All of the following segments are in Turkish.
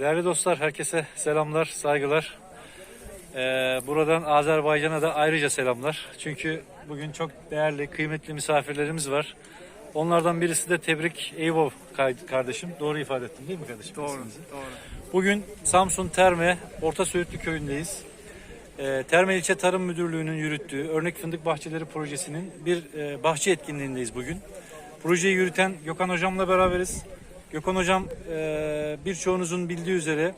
Değerli dostlar, herkese selamlar, saygılar. Ee, buradan Azerbaycan'a da ayrıca selamlar. Çünkü bugün çok değerli, kıymetli misafirlerimiz var. Onlardan birisi de Tebrik Eyvov kardeşim. Doğru ifade ettim değil mi kardeşim? Doğru, isminizi? doğru. Bugün Samsun Terme Orta Söğütlü köyündeyiz. Ee, Terme İlçe Tarım Müdürlüğü'nün yürüttüğü Örnek Fındık Bahçeleri Projesi'nin bir e, bahçe etkinliğindeyiz bugün. Projeyi yürüten Gökhan Hocam'la beraberiz. Gökhan Hocam e, birçoğunuzun bildiği üzere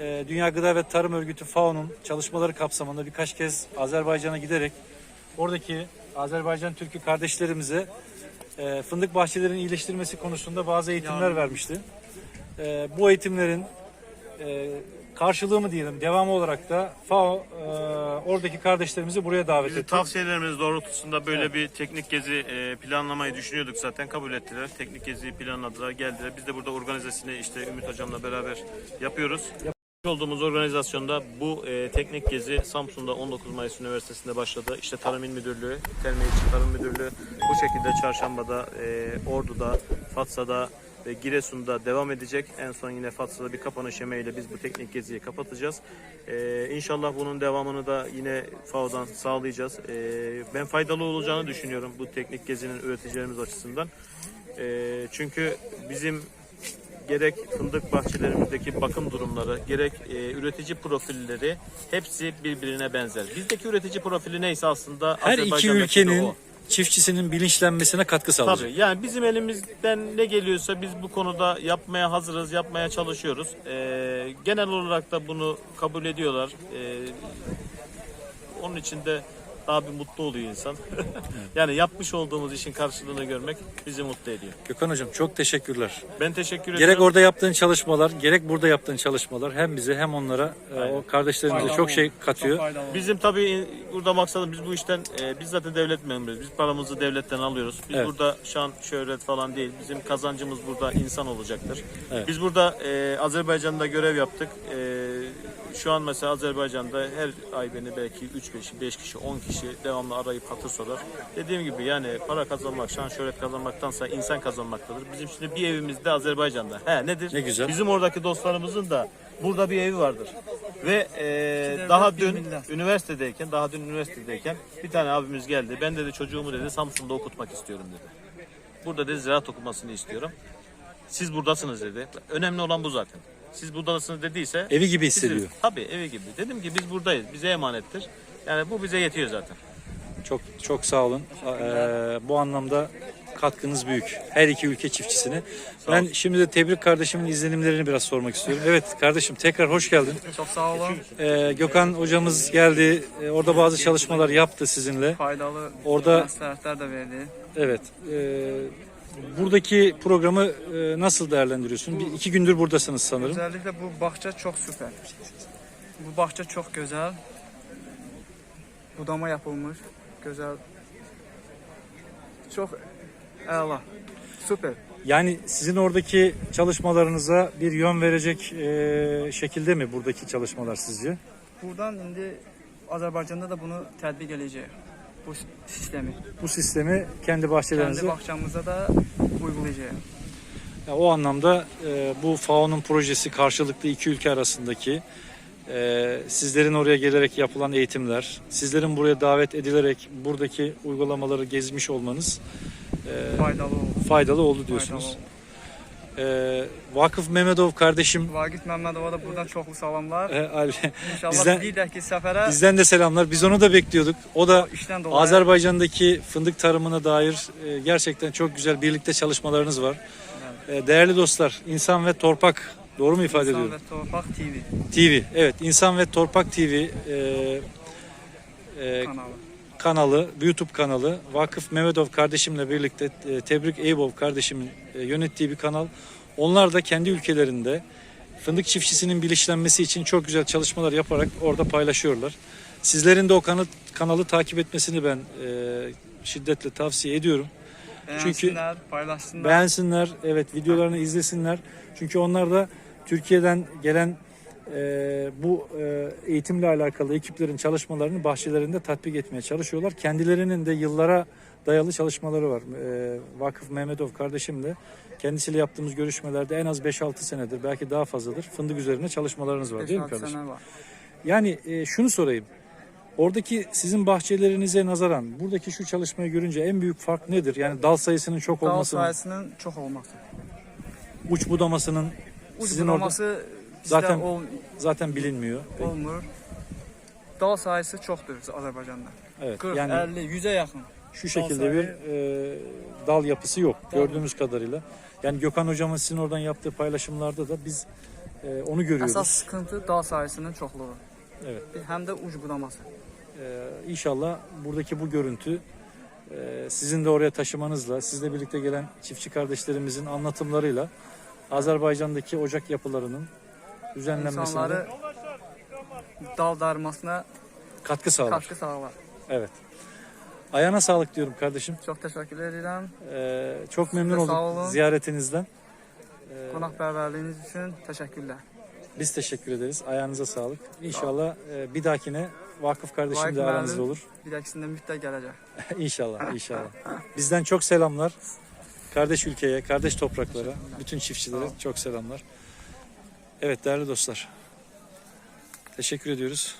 e, Dünya Gıda ve Tarım Örgütü FAO'nun çalışmaları kapsamında birkaç kez Azerbaycan'a giderek oradaki Azerbaycan Türk'ü kardeşlerimize e, fındık bahçelerinin iyileştirmesi konusunda bazı eğitimler vermişti. E, bu eğitimlerin e, karşılığı mı diyelim devamı olarak da FAO e, oradaki kardeşlerimizi buraya davet Bizim etti. tavsiyelerimiz doğrultusunda böyle bir teknik gezi e, planlamayı düşünüyorduk zaten kabul ettiler. Teknik geziyi planladılar, geldiler. Biz de burada organizasyonu işte Ümit Hocam'la beraber yapıyoruz. Olduğumuz organizasyonda bu e, teknik gezi Samsun'da 19 Mayıs Üniversitesi'nde başladı. İşte Tarım İl Müdürlüğü, Terme İlçe Tarım Müdürlüğü bu şekilde Çarşamba'da, e, Ordu'da, Fatsa'da ve Giresun'da devam edecek. En son yine Fatsa'da bir kapanış yemeğiyle biz bu teknik geziyi kapatacağız. Ee, inşallah bunun devamını da yine FAO'dan sağlayacağız. Ee, ben faydalı olacağını düşünüyorum bu teknik gezinin üreticilerimiz açısından. Ee, çünkü bizim gerek fındık bahçelerimizdeki bakım durumları, gerek e, üretici profilleri hepsi birbirine benzer. Bizdeki üretici profili neyse aslında Her iki ülkenin. Çiftçisinin bilinçlenmesine katkı sağlayacak. Tabii yani bizim elimizden ne geliyorsa biz bu konuda yapmaya hazırız, yapmaya çalışıyoruz. Ee, genel olarak da bunu kabul ediyorlar. Ee, onun için de daha bir mutlu oluyor insan. yani yapmış olduğumuz işin karşılığını görmek bizi mutlu ediyor. Gökhan Hocam çok teşekkürler. Ben teşekkür Gerek ediyorum. orada yaptığın çalışmalar, gerek burada yaptığın çalışmalar hem bize hem onlara, e, o kardeşlerimize çok şey katıyor. Çok. Bizim tabii burada maksadımız biz bu işten e, biz zaten devlet memuruyuz. Biz paramızı devletten alıyoruz. Biz Evet. burada şan, şöhret falan değil. Bizim kazancımız burada insan olacaktır. Evet. Biz burada e, Azerbaycan'da görev yaptık. E, şu an mesela Azerbaycan'da her ay beni belki 3 kişi, 5 kişi, 10 kişi devamlı arayıp hatır sorar. Dediğim gibi yani para kazanmak, şan, şöhret kazanmaktansa insan kazanmaktadır. Bizim şimdi bir evimizde Azerbaycan'da. He nedir? Ne güzel. Bizim oradaki dostlarımızın da burada bir evi vardır. Ve e, daha dün üniversitedeyken, daha dün üniversitedeyken bir tane abimiz geldi. Ben dedi çocuğumu dedi Samsun'da okutmak istiyorum dedi. Burada dedi ziraat okumasını istiyorum. Siz buradasınız dedi. Önemli olan bu zaten. Siz buradasınız dediyse Evi gibi hissediyor. tabii evi gibi. Dedim ki biz buradayız. Bize emanettir. Yani bu bize yetiyor zaten. Çok çok sağ olun. E, bu anlamda katkınız büyük. Her iki ülke çiftçisine. Ben şimdi de Tebrik kardeşimin izlenimlerini biraz sormak istiyorum. Evet kardeşim tekrar hoş geldin. Çok sağ olun. E, Gökhan hocamız geldi. E, orada bazı çalışmalar yaptı sizinle. Faydalı Orada- məsləhətlər de verdi. Evet. e, buradaki programı e, nasıl değerlendiriyorsun? Bir, iki gündür buradasınız sanırım. Özellikle bu bağça çok süper. Bu bağça çok güzel. Budama yapılmış. Güzel. Çok əla. Süper. Yani sizin oradaki çalışmalarınıza bir yön verecek e, şekilde mi buradaki çalışmalar sizce? Buradan indi Azərbaycanda da bunu tətbiq edəcəyik. Bu sistemi. Bu sistemi kendi bahçelerinizde Kendi bağçamızda da uygulayacağıq. Ya o anlamda e, bu FAO'nun projesi karşılıklı iki ülke arasındaki e, sizlerin oraya gelerek yapılan eğitimler, sizlerin buraya davet edilerek buradaki uygulamaları gezmiş olmanız e, Faydalı oldu. faydalı oldu Faydalı diyorsunuz. oldu. E, Vakıf Mehmetov kardeşim Vagit Məmmədova da buradan çoxlu salamlar. e, Ali- İnşallah bizden- bizdən ki səfərə bizden de selamlar. Biz onu da bekliyorduk. O da dolayı Azerbaycan'daki fındık tarımına dair e, gerçekten çok güzel birlikte çalışmalarınız var. E, değerli dostlar, İnsan ve Torpak doğru mu ifade İnsan ediyorum? və Torpaq TV TV, evet İnsan ve Torpak TV e, e, kanalı. Kanalı, YouTube kanalı. Vakıf Mehmetov kardeşimle birlikte e, Tebrik Eybov kardeşimin e, yönettiği bir kanal. Onlar da kendi ülkelerinde fındık çiftçisinin bilinçlenmesi için çok güzel çalışmalar yaparak orada paylaşıyorlar. Sizlerin de o kanal, kanalı takip etmesini ben e, şiddetle tavsiye ediyorum. Çünkü- Bəyənsinlər, paylaşsınlar. Beğensinler, evet videolarını izlesinler. Çünkü onlar da Türkiye'den gelen e, bu e, eğitimle alakalı ekiplerin çalışmalarını bahçelerinde tatbik etmeye çalışıyorlar. Kendilerinin de yıllara dayalı çalışmaları var. E, Vakıf Mehmetov kardeşim de kendisiyle yaptığımız görüşmelerde en az 5-6 senedir belki daha fazladır fındık üzerine çalışmalarınız var değil mi 5-6 kardeşim? var. Yani e, şunu sorayım. Oradaki sizin bahçelerinize nazaran buradaki şu çalışmayı görünce en büyük fark nedir? Yani dal sayısının çok Dal olması, mı? sayısının çox olması. uç budamasının Uc sizin orada budaması bizdə Zaten- ol, zaten bilinmiyor. olmur. Dal sayısı çoxdur Azərbaycanda. Evet. 40, Yani 50, 100-ə yaxın. şu şekilde bir e, dal yapısı yok gördüğümüz kadarıyla. Yani Gökhan hocamın sizin oradan yaptığı paylaşımlarda da biz e, onu görüyoruz. Əsas sıxıntı dal sayısının çoxluğu. Evet. Həm də uc budaması. Ee, inşallah buradaki bu görüntü e, sizin de oraya taşımanızla, sizle birlikte gelen çiftçi kardeşlerimizin anlatımlarıyla Azerbaycan'daki ocak yapılarının düzenlenmesine İnsanları dal darmasına katkı sağlar. katkı sağlar. Evet. Ayağına sağlık diyorum kardeşim. Çox təşəkkür edirəm. Ee, çok memnun Siz de sağ olduk olun. ziyaretinizden. Qonaqpərvərliyiniz üçün təşəkkürlər. Biz teşekkür ederiz. Ayağınıza sağlık. İnşallah e, bir dahakine Vakıf kardeşim Vakıf de aranızda olur. Bir dəkisində mütləq gələcək. inşallah, inşallah. Bizden çok selamlar. Kardeş ülkeye, kardeş topraklara, bütün çiftçilere çok selamlar. Evet değerli dostlar. Teşekkür ediyoruz.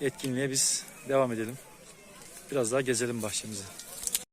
Etkinliğe biz devam edelim. Biraz daha gezelim bahçemizi.